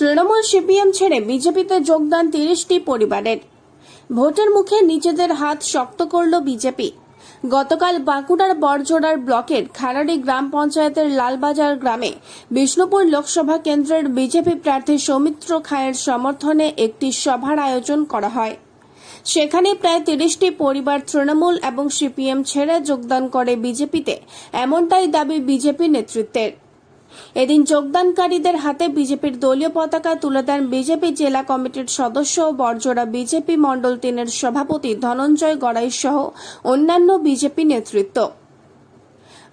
Trinamool CPM ছেড়ে বিজেপিতে যোগদান তিরিশটি পরিবারের। ভোটের মুখে নিজেদের হাত শক্ত করল বিজেপি। গতকাল বাঁকুড়ার বড়জোড়ার ব্লকের খারাড়ি গ্রাম পঞ্চায়েতের লালবাজার গ্রামে বিষ্ণুপুর লোকসভা কেন্দ্রের বিজেপি প্রার্থী সৌমিত্র খায়ের সমর্থনে একটি সভার আয়োজন করা হয়। সেখানে প্রায় তিরিশটি পরিবার তৃণমূল এবং সিপিএম ছেড়ে যোগদান করে বিজেপিতে। এমনটাই দাবি বিজেপি নেতৃত্বের। এদিন যোগদানকারীদের হাতে বিজেপির দলীয় পতাকা তুলে দেন বিজেপি জেলা কমিটির সদস্য ও বরজোড়া বিজেপি মণ্ডল তিনের সভাপতি ধনঞ্জয় গড়াই সহ অন্যান্য বিজেপি নেতৃত্ব।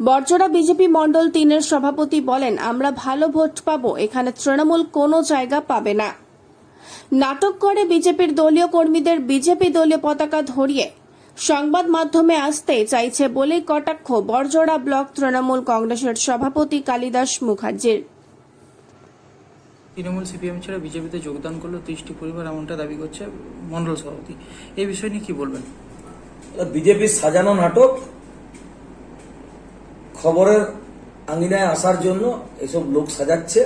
বরজোড়া বিজেপি মণ্ডল তিনের সভাপতি বলেন, আমরা ভালো ভোট পাবো, এখানে তৃণমূল কোনো জায়গা পাবে না। নাটক করে বিজেপির দলীয় কর্মীদের বিজেপি দলীয় পতাকা ধরিয়ে সংবাদ মাধ্যমে আসতে চাইছে বলেই কটাক্ষ বরজোড়া ব্লক তৃণমূল কংগ্রেসের সভাপতি কালিদাস মুখার্জির। তৃণমূল সিপিএম ছেড়ে বিজেপিতে যোগদান করল তিরিশটি পরিবার এমনটা দাবি করছে মন্ডল সভাপতি। এই বিষয় নিয়ে কি বলবেন? বিজেপির সাজানো নাটক। খবরের আঙিনায় আসার জন্য এসব লোক সাজাচ্ছে।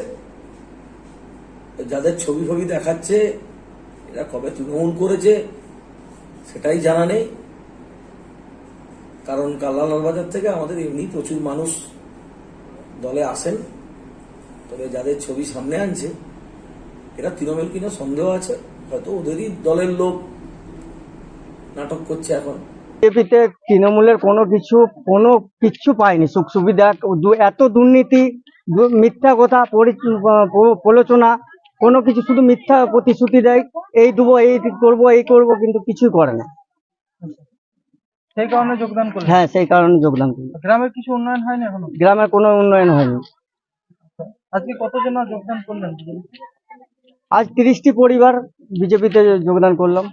যাদের ছবি ফবি দেখাচ্ছে এরা কবে তৃণমূল করেছে সেটাই জানা নেই। কারণ কাল্লালাল বাজার থেকে আমাদের এমনি প্রচুর মানুষ দলে আসেন। তবে যাদের ছবি সামনে আনছে, এরা তৃণমূল কিনা সন্দেহ আছে, হয়তো ওদেরই দলের লোক নাটক করছে এখন। বিজেপিতে তৃণমূলের কোনো কিছু, কোনো কিচ্ছু পায়নি, সুখ সুবিধা এত দুর্নীতি মিথ্যা কথা প্রলোচনা, কোনো কিছু শুধু মিথ্যা প্রতিশ্রুতি দেয়, এই দেবো, এই করব এই করব, কিন্তু কিছুই করে না। সেই কারণে যোগদান করলেন? হ্যাঁ সেই কারণে যোগদান করি গ্রামের কিছু উন্নয়ন হয়নি এখনও? গ্রামের কোনো উন্নয়ন হয়নি। আজকে কতজন যোগদান করলেন? আজ তিরিশটি পরিবার বিজেপিতে যোগদান করলাম।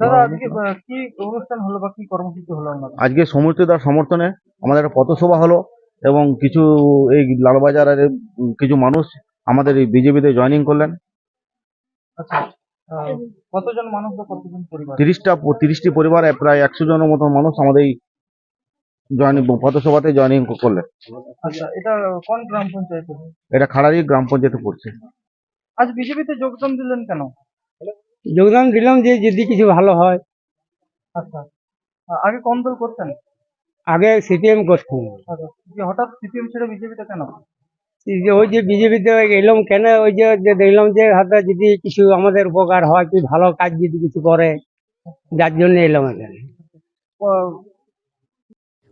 দাদা আজকে আহ, অনুষ্ঠান হলো বা কি কর্মসূচি হলো আপনাদের আজকে সমর্থিতার সমর্থনে আমাদের একটা পথসভা হলো এবং কিছু এই লালবাজারের কিছু মানুষ আমাদের এই বিজেপিতে জয়েনিং করলেন। আচ্ছা। কতজন মানুষ কতজন পরিবার? তিরিশটা তিরিশটি পরিবারে প্রায় একশো জনের মতো মানুষ আমাদের এই জয়েনিং পথসভাতে জয়েনিং করলেন। আচ্ছা এটা কোন গ্রাম পঞ্চায়েত? এটা খাড়ারি গ্রাম পঞ্চায়েতে পড়ছে। আজ বিজেপিতে যোগদান দিলেন কেন? যোগদান দিলাম যে যদি কিছু ভালো হয়। আচ্ছা আগে কোন দল করতেন? আগে সিপিএম করতাম। আচ্ছা হঠাৎ সিপিএম ছেড়ে বিজেপিতে কেন? ওই যে বিজেপিতে এলাম কেন ওই যে দেখলাম যে হাতে যদি কিছু আমাদের উপকার হয়, কি ভালো কাজ যদি কিছু করে, যার জন্য এলাম এখানে।